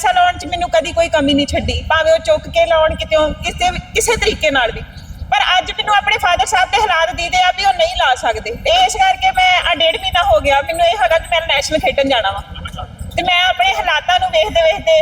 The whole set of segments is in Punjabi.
ਪੈਸਾ ਲਾਉਣ 'ਚ ਮੈਨੂੰ ਕਦੀ ਕੋਈ ਕਮੀ ਨਹੀਂ ਛੱਡੀ, ਭਾਵੇਂ ਉਹ ਚੁੱਕ ਕੇ ਲਾਉਣ ਕਿਤੇ ਕਿਸੇ ਕਿਸੇ ਤਰੀਕੇ ਨਾਲ ਵੀ। ਪਰ ਅੱਜ ਮੈਨੂੰ ਆਪਣੇ ਫਾਦਰ ਸਾਹਿਬ ਦੇ ਹਾਲਾਤ ਦੀਦੇ ਆ ਵੀ ਉਹ ਨਹੀਂ ਲਾ ਸਕਦੇ। ਤੇ ਇਸ ਕਰਕੇ ਮੈਂ ਆ ਡੇਢ ਮਹੀਨਾ ਹੋ ਗਿਆ, ਮੈਨੂੰ ਇਹ ਹੈਗਾ ਕਿ ਮੈਂ ਨੈਸ਼ਨਲ ਖੇਡਣ ਜਾਣਾ ਵਾ। ਤੇ ਮੈਂ ਆਪਣੇ ਹਾਲਾਤਾਂ ਨੂੰ ਵੇਖਦੇ ਵੇਖਦੇ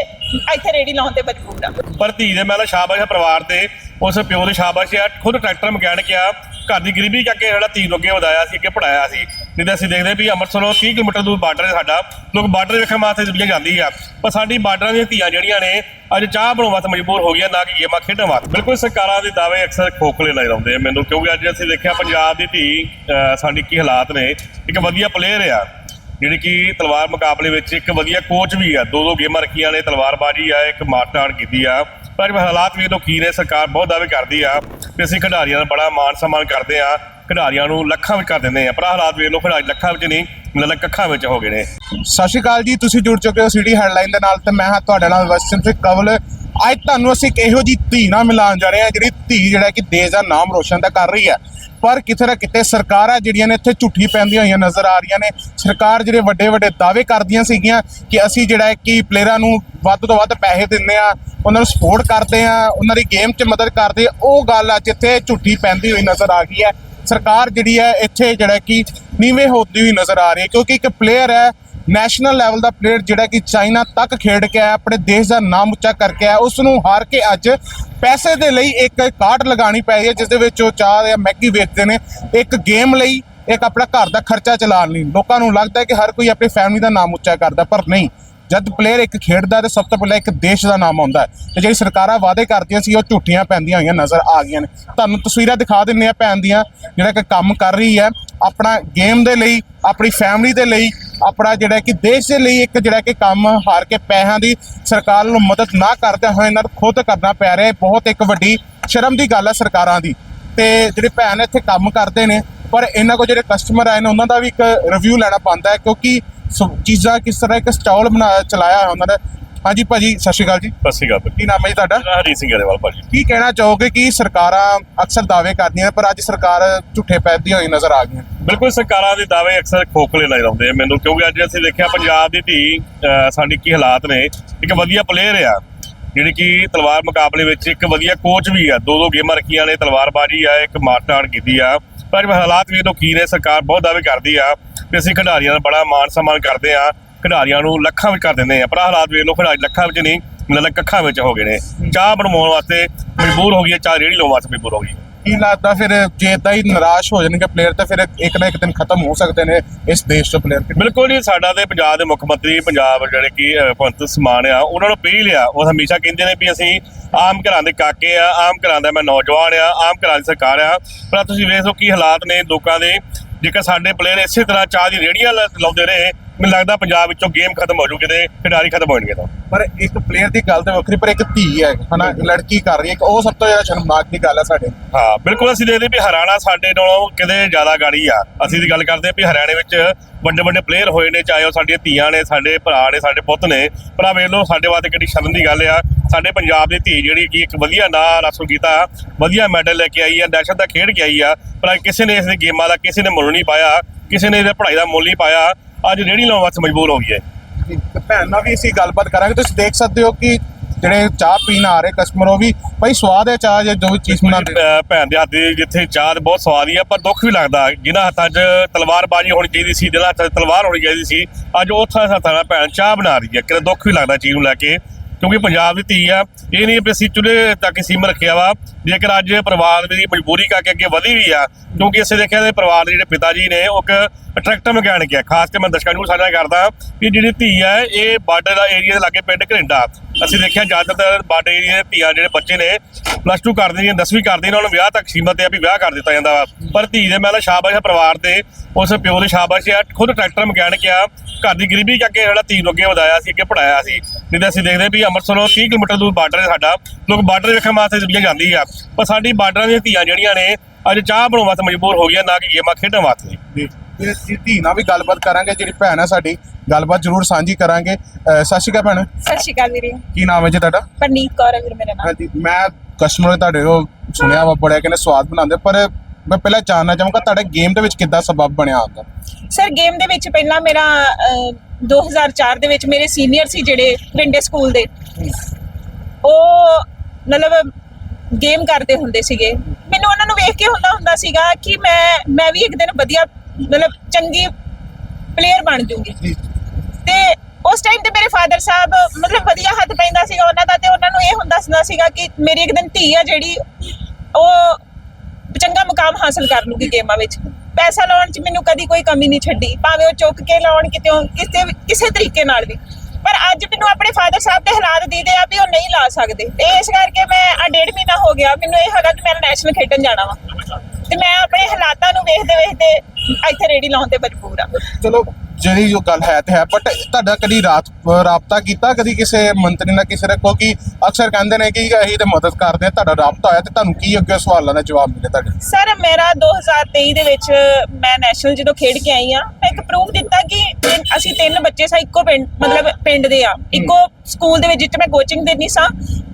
ਇੱਥੇ ਰੇੜੀ ਲਾਉਣ ਤੇ ਮਜਬੂਰ ਆ। ਪਰ ਧੀ ਦੇ ਮੈਂ ਤਾਂ ਸ਼ਾਬਾਸ਼ ਹੈ ਪਰਿਵਾਰ ਤੇ, ਉਸ ਪਿਓ ਦੇ ਸ਼ਾਬਾਸ਼ ਆ, ਖੁਦ ਟਰੈਕਟਰ ਮਕੈਨਿਕ ਆ ਘਰ ਦੀ ਗਰੀਬੀ ਕਰਕੇ ਜਿਹੜਾ ਧੀ ਨੂੰ ਅੱਗੇ ਵਧਾਇਆ ਸੀ, ਅੱਗੇ ਪੜਾਇਆ ਸੀ। ਨਹੀਂ ਤਾਂ ਅਸੀਂ ਦੇਖਦੇ ਵੀ ਅੰਮ੍ਰਿਤਸਰੋਂ 30 ਕਿਲੋਮੀਟਰ ਦੂਰ ਬਾਰਡਰ ਹੈ ਸਾਡਾ। ਲੋਕ ਬਾਰਡਰ ਵੇਖਣ ਵਾਸਤੇ ਦੁਨੀਆ ਜਾਂਦੀ ਆ। ਪਰ ਸਾਡੀ ਬਾਰਡਰਾਂ ਦੀਆਂ ਧੀਆਂ ਜਿਹੜੀਆਂ ਨੇ, ਅੱਜ ਚਾਹ ਬਣਾਉਣ ਵਾਸਤੇ ਮਜਬੂਰ ਹੋ ਗਈਆਂ, ਨਾ ਕਿ ਗੇਮਾਂ ਖੇਡਣ ਵਾਸਤੇ। ਬਿਲਕੁਲ ਸਰਕਾਰਾਂ ਦੇ ਦਾਅਵੇ ਅਕਸਰ ਖੋਖਲੇ ਲਾਏ ਜਾਂਦੇ ਆ ਮੈਨੂੰ, ਕਿਉਂਕਿ ਅੱਜ ਅਸੀਂ ਦੇਖਿਆ ਪੰਜਾਬ ਦੀ ਧੀ ਸਾਡੀ ਕੀ ਹਾਲਾਤ ਨੇ, ਇੱਕ ਵਧੀਆ ਪਲੇਅਰ ਆ। ਜਿਹੜੀ ਕਿ ਤਲਵਾਰ ਮੁਕਾਬਲੇ ਵਿੱਚ ਇੱਕ ਵਧੀਆ ਕੋਚ ਵੀ ਆ। ਦੋ ਦੋ ਗੇਮਾਂ ਰੱਖੀਆਂ ਨੇ, ਤਲਵਾਰਬਾਜ਼ੀ ਆ, ਇੱਕ ਮਾਰਸ਼ਲ ਆਰਟ ਕੀਤੀ ਆ। ਪਰ ਹਾਲਾਤ ਵੀ ਤੋਂ ਕੀ ਨੇ, ਸਰਕਾਰ ਬਹੁਤ ਦਾਅਵੇ ਕਰਦੀ ਆ। ਤੇ ਅਸੀਂ ਖਿਡਾਰੀਆਂ ਦਾ ਬੜਾ ਮਾਣ ਸਨਮਾਨ ਕਰਦੇ ਆ ਖਿਡਾਰੀਆਂ ਨੂੰ ਲੱਖਾਂ ਵਿੱਚ ਕਰ ਦਿੰਦੇ ਆ ਪਰ ਆਹ ਹਾਲਾਤ ਵੇਖ ਲਓ, ਖਿਡਾਰੀ ਲੱਖਾਂ ਵਿੱਚ ਨਹੀਂ, ਮਤਲਬ ਕੱਖਾਂ ਵਿੱਚ ਹੋ ਗਏ ਨੇ। ਸਤਿ ਸ਼੍ਰੀ ਅਕਾਲ ਜੀ, ਤੁਸੀਂ ਜੁੜ ਚੁੱਕੇ ਹੋ ਸਿਟੀ ਹੈਡਲਾਈਨ ਦੇ ਨਾਲ ਤੇ ਮੈਂ ਹਾਂ ਤੁਹਾਡੇ ਨਾਲ ਵਸਤਨ ਸਿੰਘ ਕਵਲ। ਅੱਜ ਤੁਹਾਨੂੰ ਅਸੀਂ ਇੱਕ ਇਹੋ ਜੀ ਧੀ ਨਾਲ ਮਿਲਾਉਣ ਜਾ ਰਹੇ ਹਾਂ, ਜਿਹੜੀ ਧੀ ਜਿਹੜਾ ਕਿ ਦੇਸ਼ ਦਾ ਨਾਮ ਰੋਸ਼ਨ ਤਾਂ ਕਰ ਰਹੀ ਹੈ, ਪਰ ਕਿਤੇ ਨਾ ਕਿਤੇ ਸਰਕਾਰਾਂ ਜਿਹੜੀਆਂ ਨੇ ਇੱਥੇ ਝੂਠੀ ਪੈਂਦੀਆਂ ਹੋਈਆਂ ਨਜ਼ਰ ਆ ਰਹੀਆਂ ਨੇ। ਸਰਕਾਰ ਜਿਹੜੇ ਵੱਡੇ ਵੱਡੇ ਦਾਅਵੇ ਕਰਦੀਆਂ ਸੀਗੀਆਂ ਕਿ ਅਸੀਂ ਜਿਹੜਾ ਕਿ ਪਲੇਅਰਾਂ ਨੂੰ ਵੱਧ ਤੋਂ ਵੱਧ ਪੈਸੇ ਦਿੰਦੇ ਆ ਉਹਨਾਂ ਨੂੰ ਸਪੋਰਟ ਕਰਦੇ ਆ, ਉਹਨਾਂ ਦੀ ਗੇਮ 'ਚ ਮਦਦ ਕਰਦੇ ਆ। ਉਹ ਗੱਲ ਅੱਜ ਇੱਥੇ ਝੂਠੀ ਪੈਂਦੀ ਹੋਈ ਨਜ਼ਰ ਆ ਗਈ ਹੈ। ਸਰਕਾਰ ਜਿਹੜੀ ਹੈ ਇੱਥੇ ਜਿਹੜਾ ਕਿ ਨੀਵੇਂ ਹੋਦੀ ਹੋਈ ਨਜ਼ਰ ਆ ਰਹੀ ਹੈ ਕਿਉਂਕਿ ਇੱਕ ਪਲੇਅਰ ਹੈ ਨੈਸ਼ਨਲ ਲੈਵਲ ਦਾ ਪਲੇਅਰ ਜਿਹੜਾ ਕਿ ਚਾਈਨਾ ਤੱਕ ਖੇਡ ਕੇ ਆਇਆ, ਆਪਣੇ ਦੇਸ਼ ਦਾ ਨਾਮ ਉੱਚਾ ਕਰਕੇ ਆਇਆ। ਉਸ ਨੂੰ ਹਾਰ ਕੇ ਅੱਜ ਪੈਸੇ ਦੇ ਲਈ ਇੱਕ ਕਾਰਡ ਲਗਾਣੀ ਪਈ ਹੈ, ਜਿਸ ਦੇ ਵਿੱਚ ਉਹ ਚਾਹ ਜਾਂ ਮੈਗੀ ਵੇਚਦੇ ਨੇ। ਇੱਕ ਗੇਮ ਲਈ ਇੱਕ ਆਪਣਾ ਘਰ ਦਾ ਖਰਚਾ ਚਲਾਉਣ ਲਈ। ਲੋਕਾਂ ਨੂੰ ਲੱਗਦਾ ਹੈ ਕਿ ਹਰ ਕੋਈ ਆਪਣੀ ਫੈਮਿਲੀ ਦਾ ਨਾਮ ਉੱਚਾ ਕਰਦਾ ਪਰ ਨਹੀਂ। ਜਦ ਪਲੇਅਰ ਇੱਕ ਖੇਡਦਾ ਤੇ ਸਭ ਤੋਂ ਪਹਿਲਾਂ ਇੱਕ ਦੇਸ਼ ਦਾ ਨਾਮ ਆਉਂਦਾ ਹੈ। ਤੇ ਜਿਹੜੀ ਸਰਕਾਰਾਂ ਵਾਅਦੇ ਕਰਦੀਆਂ ਸੀ, ਉਹ ਝੂਠੀਆਂ ਪੈਂਦੀਆਂ ਹੋਈਆਂ ਨਜ਼ਰ ਆ ਗਈਆਂ ਨੇ। ਤੁਹਾਨੂੰ ਤਸਵੀਰਾਂ ਦਿਖਾ ਦਿੰਨੇ ਆ ਭੈਣ ਦੀਆਂ, ਜਿਹੜਾ ਕਿ ਕੰਮ ਕਰ ਰਹੀ ਹੈ। ਆਪਣਾ ਗੇਮ ਦੇ ਲਈ, ਆਪਣੀ ਫੈਮਿਲੀ ਦੇ ਲਈ, ਆਪਣਾ ਜਿਹੜਾ ਕਿ ਦੇਸ਼ ਦੇ ਲਈ ਇੱਕ ਜਿਹੜਾ ਕਿ ਕੰਮ ਹਾਰ ਕੇ ਪੈਸਿਆਂ ਦੀ ਸਰਕਾਰ ਨੂੰ ਮਦਦ ਨਾ ਕਰਦੇ ਹੋਏ ਇਹਨਾਂ ਨੂੰ ਖੁਦ ਕਰਨਾ ਪੈ ਰਿਹਾ ਹੈ। ਬਹੁਤ ਇੱਕ ਵੱਡੀ ਸ਼ਰਮ ਦੀ ਗੱਲ ਹੈ ਸਰਕਾਰਾਂ ਦੀ। ਤੇ ਜਿਹੜੇ ਭੈਣ ਇੱਥੇ ਕੰਮ ਕਰਦੇ ਨੇ, ਪਰ ਇਹਨਾਂ ਕੋਲ ਜਿਹੜੇ ਕਸਟਮਰ ਆਏ ਨੇ, ਉਹਨਾਂ ਦਾ ਵੀ ਇੱਕ ਰਿਵਿਊ ਲੈਣਾ ਪੈਂਦਾ ਹੈ। ਕਿਉਂਕਿ ਚੀਜ਼ਾਂ ਕਿਸ ਤਰ੍ਹਾਂ ਇੱਕ ਸਟਾਲ ਬਣਾਇਆ ਚਲਾਇਆ ਹੋਇਆ ਉਹਨਾਂ ਨੇ? ਹਾਂਜੀ ਭਾਜੀ ਸਤਿ ਸ਼੍ਰੀ ਅਕਾਲ ਜੀ। ਸਤਿ ਸ਼੍ਰੀ ਅਕਾਲ ਕੀ ਨਾਮ ਹੈ ਜੀ ਤੁਹਾਡਾ? ਮੇਰਾ ਹਰੀ ਸਿੰਘ ਗਰੇਵਾਲ ਭਾਜੀ। ਕੀ ਕਹਿਣਾ ਚਾਹੋਗੇ ਕਿ ਸਰਕਾਰਾਂ ਅਕਸਰ ਦਾਅਵੇ ਕਰਦੀਆਂ ਪਰ ਅੱਜ ਸਰਕਾਰ ਝੂਠੇ ਪੈਦੀਆਂ ਹੋਈ ਨਜ਼ਰ ਆ ਗਈਆਂ ਬਿਲਕੁਲ ਸਰਕਾਰਾਂ ਦੇ ਦਾਅਵੇ ਅਕਸਰ ਖੋਖਲੇ ਲਾਏ ਜਾਂਦੇ ਆ ਮੈਨੂੰ ਕਿਉਂਕਿ ਅੱਜ ਅਸੀਂ ਦੇਖਿਆ ਪੰਜਾਬ ਦੀ ਧੀ ਸਾਡੀ ਕੀ ਹਾਲਾਤ ਨੇ ਇੱਕ ਵਧੀਆ ਪਲੇਅਰ ਆ। ਜਿਹੜੀ ਕਿ ਤਲਵਾਰ ਮੁਕਾਬਲੇ ਵਿੱਚ ਇੱਕ ਵਧੀਆ ਕੋਚ ਵੀ ਆ। ਦੋ ਦੋ ਗੇਮਾਂ ਰੱਖੀਆਂ ਨੇ ਤਲਵਾਰਬਾਜ਼ੀ ਆ ਇੱਕ ਆਰਟ ਕੀਤੀ ਆ। ਪਰ ਹਾਲਾਤ ਵੀ ਤੋਂ ਕੀ ਨੇ ਸਰਕਾਰ ਬਹੁਤ ਦਾਅਵੇ ਕਰਦੀ ਆ। ਤੇ ਅਸੀਂ ਖਿਡਾਰੀਆਂ ਦਾ ਬੜਾ ਮਾਣ ਸਨਮਾਨ ਕਰਦੇ ਆ ਖਿਡਾਰੀਆਂ ਨੂੰ ਲੱਖਾਂ ਵਿੱਚ ਕਰ ਦਿੰਦੇ ਆ ਪਰ ਹਾਲਾਤ ਵੇਖ ਲਓ ਖਿਡਾਰੀ ਲੱਖਾਂ ਵਿੱਚ ਨਹੀਂ ਮਤਲਬ ਕੱਖਾਂ ਵਿੱਚ ਹੋ ਗਏ ਨੇ। ਚਾਹ ਬਣਵਾਉਣ ਵਾਸਤੇ ਮਜਬੂਰ ਹੋ ਗਈ ਚਾਹ ਰੇੜੀ ਲਾਉਣ ਵਾਸਤੇ ਮਜਬੂਰ ਹੋ ਗਈ। ਕੀ ਲੱਗਦਾ ਫਿਰ ਜੇ ਏਦਾਂ ਹੀ ਨਿਰਾਸ਼ ਹੋ ਜਾਣਗੇ ਪਲੇਅਰ ਤਾਂ ਫਿਰ ਇੱਕ ਨਾ ਇੱਕ ਦਿਨ ਖਤਮ ਹੋ ਸਕਦੇ ਨੇ ਇਸ ਦੇਸ਼ ਤੋਂ ਪਲੇਅਰ ਬਿਲਕੁਲ ਜੀ ਸਾਡਾ ਤੇ ਪੰਜਾਬ ਦੇ ਮੁੱਖ ਮੰਤਰੀ ਪੰਜਾਬ ਜਿਹੜੇ ਕਿ ਭਗਵੰਤ ਸਮਾਨ ਆ ਉਹਨਾਂ ਨੂੰ ਪੀ ਲਿਆ ਉਹ ਹਮੇਸ਼ਾ ਕਹਿੰਦੇ ਨੇ ਵੀ ਅਸੀਂ ਆਮ ਘਰਾਂ ਦੇ ਕਾਕੇ ਆ ਆਮ ਘਰਾਂ ਦਾ ਮੈਂ ਨੌਜਵਾਨ ਆ ਆਮ ਘਰਾਂ ਦੀ ਸਰਕਾਰ ਆ। ਪਰ ਤੁਸੀਂ ਵੇਖੋ ਕੀ ਹਾਲਾਤ ਨੇ ਲੋਕਾਂ ਦੇ। ਜੇਕਰ ਸਾਡੇ ਪਲੇਅਰ ਇਸੇ ਤਰ੍ਹਾਂ ਚਾਹ ਦੀ ਰੇੜੀਆਂ ਲਾਉਂਦੇ ਰਹੇ ਮੈਨੂੰ ਲੱਗਦਾ ਪੰਜਾਬ ਵਿੱਚੋਂ ਗੇਮ ਖਤਮ ਹੋ ਜੂ ਕਿਤੇ ਖਿਡਾਰੀ ਖਤਮ ਹੋਣਗੇ ਤਾਂ। ਪਰ ਇੱਕ ਪਲੇਅਰ ਦੀ ਗੱਲ ਤੇ ਵੱਖਰੀ ਪਰ ਇੱਕ ਧੀ ਹੈ ਹਨਾ? ਲੜਕੀ ਕਰ ਰਹੀ ਹੈ। ਉਹ ਸਭ ਤੋਂ ਜ਼ਿਆਦਾ ਸ਼ਰਮਨਾਕ ਦੀ ਗੱਲ ਹੈ ਸਾਡੇ। ਹਾਂ ਬਿਲਕੁਲ ਅਸੀਂ ਦੇਖਦੇ ਵੀ ਹਰਿਆਣਾ ਸਾਡੇ ਨਾਲੋਂ ਕਿਤੇ ਜ਼ਿਆਦਾ ਗਾੜੀ ਆ। ਅਸੀਂ ਦੀ ਗੱਲ ਕਰਦੇ ਵੀ ਹਰਿਆਣੇ ਵਿੱਚ ਵੱਡੇ ਵੱਡੇ ਪਲੇਅਰ ਹੋਏ ਨੇ ਚਾਹੇ ਉਹ ਸਾਡੀਆਂ ਧੀਆਂ ਨੇ ਸਾਡੇ ਭਰਾ ਨੇ ਸਾਡੇ ਪੁੱਤ ਨੇ। ਪਰ ਆ ਵੇਖ ਲਓ ਸਾਡੇ ਵਾਸਤੇ ਕਿੰਨੀ ਸ਼ਰਮ ਦੀ ਗੱਲ ਆ। ਸਾਡੇ ਪੰਜਾਬ ਦੀ ਧੀ ਜਿਹੜੀ ਕਿ ਇੱਕ ਵਧੀਆ ਨਾਂ ਹਾਸਲ ਕੀਤਾ ਵਧੀਆ ਮੈਡਲ ਲੈ ਕੇ ਆਈ ਆ ਨੈਸ਼ਨਲ ਦਾ ਖੇਡ ਕੇ ਆਈ ਆ ਪਰ ਕਿਸੇ ਨੇ ਇਸ ਦੀ ਗੇਮਾਂ ਦਾ ਕਿਸੇ ਨੇ ਮੁੱਲ ਨਹੀਂ ਪਾਇਆ ਕਿਸੇ ਨੇ ਇਹਦੇ ਪੜ੍ਹਾਈ ਦਾ ਮੁੱਲ ਨਹੀਂ ਪਾਇਆ ਅੱਜ ਰੇੜੀ ਲਾਉਣ ਵਾਸਤੇ ਮਜਬੂਰ ਹੋ ਗਈ ਹੈ। ਭੈਣ ਨਾਲ ਵੀ ਅਸੀਂ ਗੱਲਬਾਤ ਕਰਾਂਗੇ ਤੁਸੀਂ ਦੇਖ ਸਕਦੇ ਹੋ ਕਿ ਜਿਹੜੇ ਚਾਹ ਪੀਣ ਆ ਰਹੇ ਕਸਟਮਰ ਉਹ ਵੀ ਭਾਈ ਸਵਾਦ ਹੈ ਚਾਹ ਜਾਂ ਜੋ ਵੀ ਚੀਜ਼ ਬਣਾਉਂਦੇ? ਭੈਣ ਦੇ ਹੱਥ ਦੀ ਜਿੱਥੇ ਚਾਹ ਬਹੁਤ ਸਵਾਦ ਹੀ ਆ ਪਰ ਦੁੱਖ ਵੀ ਲੱਗਦਾ ਜਿਨ੍ਹਾਂ ਹੱਥਾਂ 'ਚ ਤਲਵਾਰਬਾਜ਼ੀ ਹੋਣੀ ਚਾਹੀਦੀ ਸੀ ਜਿਹਨਾਂ ਹੱਥਾਂ 'ਚ ਤਲਵਾਰ ਹੋਣੀ ਚਾਹੀਦੀ ਸੀ ਅੱਜ ਉੱਥੇ ਹੱਥਾਂ ਨਾਲ ਭੈਣ ਚਾਹ ਬਣਾ ਰਹੀ ਹੈ ਕਿਤੇ ਦੁੱਖ ਵੀ ਲੱਗਦਾ ਚੀਜ਼ ਨੂੰ ਲੈ ਕੇ। ਕਿਉਂਕਿ ਪੰਜਾਬ ਦੀ ਧੀ ਆ, ਇਹ ਨਹੀਂ ਵੀ ਅਸੀਂ ਚੁੱਲ੍ਹੇ ਤੱਕ ਹੀ ਰੱਖਿਆ ਵਾ, ਜੇਕਰ ਅੱਜ ਪਰਿਵਾਰ ਦੀ ਮਜਬੂਰੀ ਕਰਕੇ ਅੱਗੇ ਵਧੀ ਵੀ ਆ, ਕਿਉਂਕਿ ਅਸੀਂ ਦੇਖਿਆ ਦੇ ਪਰਿਵਾਰ ਦੇ ਜਿਹੜੇ ਪਿਤਾ ਜੀ ਨੇ, ਉਹ ਇੱਕ ਟਰੈਕਟਰ ਮਕੈਨਿਕ ਆ, ਖਾਸ ਕੇ ਮੈਂ ਦਰਸ਼ਕਾਂ ਨੂੰ ਸਾਂਝਾ ਕਰਦਾ ਕਿ ਜਿਹੜੀ ਧੀ ਆ, ਇਹ ਬਾਰਡਰ ਦਾ ਏਰੀਆ ਦੇ ਲਾਗੇ ਪਿੰਡ ਘਰਿੰਡਾ। ਅਸੀਂ ਦੇਖਿਆ ਜ਼ਿਆਦਾਤਰ ਬਾਰਡਰ ਏਰੀਆ ਦੇ ਧੀਆਂ ਜਿਹੜੇ ਬੱਚੇ ਨੇ ਪਲੱਸ 2 ਕਰਦੇ ਨੇ 10ਵੀਂ ਕਰਦੇ ਨੇ, ਉਹਨਾਂ ਨੂੰ ਵਿਆਹ ਤੱਕ ਸੀਮਤ ਆ ਵੀ ਵਿਆਹ ਕਰ ਦਿੱਤਾ ਜਾਂਦਾ ਵਾ। ਪਰ ਧੀ ਦੇ ਮੈਂ ਸ਼ਾਬਾਸ਼ ਆ ਪਰਿਵਾਰ ਤੇ ਉਸ ਪਿਓ ਦੇ ਸ਼ਾਬਾਸ਼ ਆ, ਖੁਦ ਟਰੈਕਟਰ ਮਕੈਨਿਕ ਆ ਘਰ ਦੀ ਗਰੀਬੀ ਕਰਕੇ ਜਿਹੜਾ ਧੀ ਨੂੰ ਅੱਗੇ ਵਧਾਇਆ ਸੀ ਅੱਗੇ ਪੜਾਇਆ ਸੀ। ਨਹੀਂ ਤਾਂ ਅਸੀਂ ਦੇਖਦੇ ਵੀ ਅੰਮ੍ਰਿਤਸਰੋਂ 30 ਕਿਲੋਮੀਟਰ ਦੂਰ ਬਾਰਡਰ ਹੈ ਸਾਡਾ। ਲੋਕ ਬਾਰਡਰ ਵੇਖਣ ਵਾਸਤੇ ਦੁਨੀਆ ਜਾਂਦੀ ਆ। ਪਰ ਸਾਡੀ ਬਾਰਡਰਾਂ ਦੀਆਂ ਧੀਆਂ ਜਿਹੜੀਆਂ ਨੇ ਅੱਜ ਚਾਹ ਬਣਾਉਣ ਵਾਸਤੇ ਮਜਬੂਰ ਹੋ ਗਈਆਂ ਨਾ ਕਿ ਗੇਮਾਂ ਖੇਡਣ ਵਾਸਤੇ। ਜੀ। ਤੇ ਜੀ ਧੀ ਨਾਲ ਵੀ ਗੱਲਬਾਤ ਕਰਾਂਗੇ ਜਿਹੜੀ ਭੈਣ ਹੈ ਸਾਡੀ ਗੱਲਬਾਤ ਜ਼ਰੂਰ ਸਾਂਝੀ ਕਰਾਂਗੇ। ਅਹ ਸਤਿ ਸ਼੍ਰੀ ਅਕਾਲ ਭੈਣ। ਸਤਿ ਸ਼੍ਰੀ ਅਕਾਲ ਵੀਰੇ। ਕੀ ਨਾਮ ਹੈ ਜੀ ਤੁਹਾਡਾ? ਪਰਨੀਤ ਕੌਰ ਹੈ ਵੀਰ ਮੇਰਾ ਨਾਮ। ਹਾਂਜੀ ਮੈਂ ਕਸਟਮਰ ਤੁਹਾਡੇ ਕੋਲ ਸੁਣਿਆ ਵਾ ਬੜਾ ਕਹਿੰਦੇ ਸਵਾਦ ਬਣਾਉਂਦੇ ਪਰ ਮੈਂ ਪਹਿਲਾਂ ਜਾਣਨਾ ਚਾਹਾਂਗਾ ਤੁਹਾਡੇ ਗੇਮ ਦੇ ਵਿੱਚ ਕਿੱਦਾਂ ਸਬਬ ਬਣਿਆ ਆਉਂਦਾ ਸਰ ਗੇਮ ਦੇ ਵਿੱਚ ਪਹਿਲਾਂ ਮੇਰਾ ਅਹ, 2004 ਦੇ ਵਿੱਚ ਮੇਰੇ ਸੀਨੀਅਰ ਸੀ ਜਿਹੜੇ ਪਿੰਡੇ ਸਕੂਲ ਦੇ। ਉਹ ਮਤਲਬ ਗੇਮ ਕਰਦੇ ਹੁੰਦੇ ਸੀਗੇ। ਮੈਨੂੰ ਉਹਨਾਂ ਨੂੰ ਵੇਖ ਕੇ ਹੁੰਦਾ ਹੁੰਦਾ ਸੀਗਾ ਕਿ ਮੈਂ ਮੈਂ ਵੀ ਇੱਕ ਦਿਨ ਵਧੀਆ ਮਤਲਬ ਚੰਗੀ ਪਲੇਅਰ ਬਣ ਜੂੰਗੀ। ਤੇ ਉਸ ਟਾਈਮ ਤੇ ਮੇਰੇ ਫਾਦਰ ਸਾਹਿਬ ਮਤਲਬ ਵਧੀਆ ਹੱਥ ਪੈਂਦਾ ਸੀਗਾ ਉਹਨਾਂ ਦਾ ਤੇ ਉਹਨਾਂ ਨੂੰ ਇਹ ਹੁੰਦਾ ਹੁੰਦਾ ਸੀਗਾ ਕਿ ਮੇਰੀ ਇੱਕ ਦਿਨ ਧੀ ਆ ਜਿਹੜੀ ਉਹ ਚੰਗਾ ਮੁਕਾਮ ਹਾਸਲ ਕਰ ਲੂਗੀ ਗੇਮਾਂ ਵਿੱਚ। ਪੈਸਾ ਲਾਉਣ 'ਚ ਮੈਨੂੰ ਕਦੀ ਕੋਈ ਕਮੀ ਨਹੀਂ ਛੱਡੀ, ਭਾਵੇਂ ਉਹ ਚੁੱਕ ਕੇ ਲਾਉਣ ਕਿਤੇ ਕਿਸੇ ਕਿਸੇ ਤਰੀਕੇ ਨਾਲ ਵੀ। ਪਰ ਅੱਜ ਮੈਨੂੰ ਆਪਣੇ ਫਾਦਰ ਸਾਹਿਬ ਦੇ ਹਾਲਾਤ ਦੀਦੇ ਆ ਵੀ ਉਹ ਨਹੀਂ ਲਾ ਸਕਦੇ। ਤੇ ਇਸ ਕਰਕੇ ਮੈਂ ਆ ਡੇਢ ਮਹੀਨਾ ਹੋ ਗਿਆ, ਮੈਨੂੰ ਇਹ ਹੈਗਾ ਕਿ ਮੈਂ ਨੈਸ਼ਨਲ ਖੇਡਣ ਜਾਣਾ ਵਾ। ਤੇ ਮੈਂ ਆਪਣੇ ਹਾਲਾਤਾਂ ਨੂੰ ਵੇਖਦੇ ਵੇਖਦੇ ਇੱਥੇ ਰੇੜੀ ਲਾਉਣ ਤੇ ਮਜਬੂਰ ਆ। ਚਲੋ ਜਿਹੜੀ ਜੋ ਗੱਲ ਹੈ ਤੇ ਹੈ ਬਟ ਤੁਹਾਡਾ ਕਦੀ ਰਾਤ ਰਾਬਤਾ ਕੀਤਾ? ਕਦੀ ਕਿਸੇ ਮੰਤਰੀ ਨਾਲ ਕਿਸੇ ਨੇ ਕਿਉਂਕਿ ਅਕਸਰ ਕਹਿੰਦੇ ਨੇ ਕਿ ਅਸੀਂ ਤੇ ਮਦਦ ਕਰਦੇ ਆ ਤੁਹਾਡਾ ਰਾਬਤਾ ਹੋਇਆ ਤੇ ਤੁਹਾਨੂੰ ਕੀ ਅੱਗੇ ਸਵਾਲਾਂ ਦਾ ਜਵਾਬ ਮਿਲੇ ਤੁਹਾਡੇ? ਸਰ ਮੇਰਾ 2023 ਦੇ ਵਿੱਚ ਮੈਂ ਨੈਸ਼ਨਲ ਜਦੋਂ ਖੇਡ ਕੇ ਆਈ ਆ ਮੈਂ ਇੱਕ ਪ੍ਰੂਫ ਦਿੱਤਾ ਕਿ ਤਿੰਨ- ਅਸੀਂ ਤਿੰਨ ਬੱਚੇ ਸਾਂ ਇੱਕੋ ਪਿੰਡ ਮਤਲਬ ਪਿੰਡ ਦੇ ਆ ਇੱਕੋ ਸਕੂਲ ਦੇ ਵਿੱਚ ਜਿੱਥੇ ਮੈਂ ਕੋਚਿੰਗ ਦਿੰਦੀ ਸਾਂ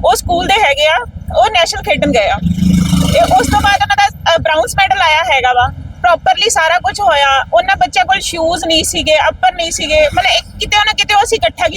ਉਹ ਸਕੂਲ ਦੇ ਹੈਗੇ ਆ ਉਹ ਨੈਸ਼ਨਲ ਖੇਡਣ ਗਏ ਆ। ਤੇ ਉਸ ਤੋਂ ਬਾਅਦ ਉਹਨਾਂ ਦਾ ਬ੍ਰਾਊਨਸ ਮੈਡਲ ਆਇਆ ਹੈਗਾ ਵਾ। ਪ੍ਰੋਪਰਲੀ ਸਾਰਾ ਕੁਝ ਹੋਇਆ, ਉਹਨਾਂ ਬੱਚਿਆਂ ਕੋਲ ਸ਼ੂਜ਼ ਨਹੀਂ ਸੀਗੇ ਅੱਪਰ ਨਹੀਂ ਸੀਗੇ, ਮਤਲਬ ਇੱਕ- ਕਿਤੇ ਨਾ ਕਿਤੇ ਉਹ ਅਸੀਂ ਇਕੱਠਾ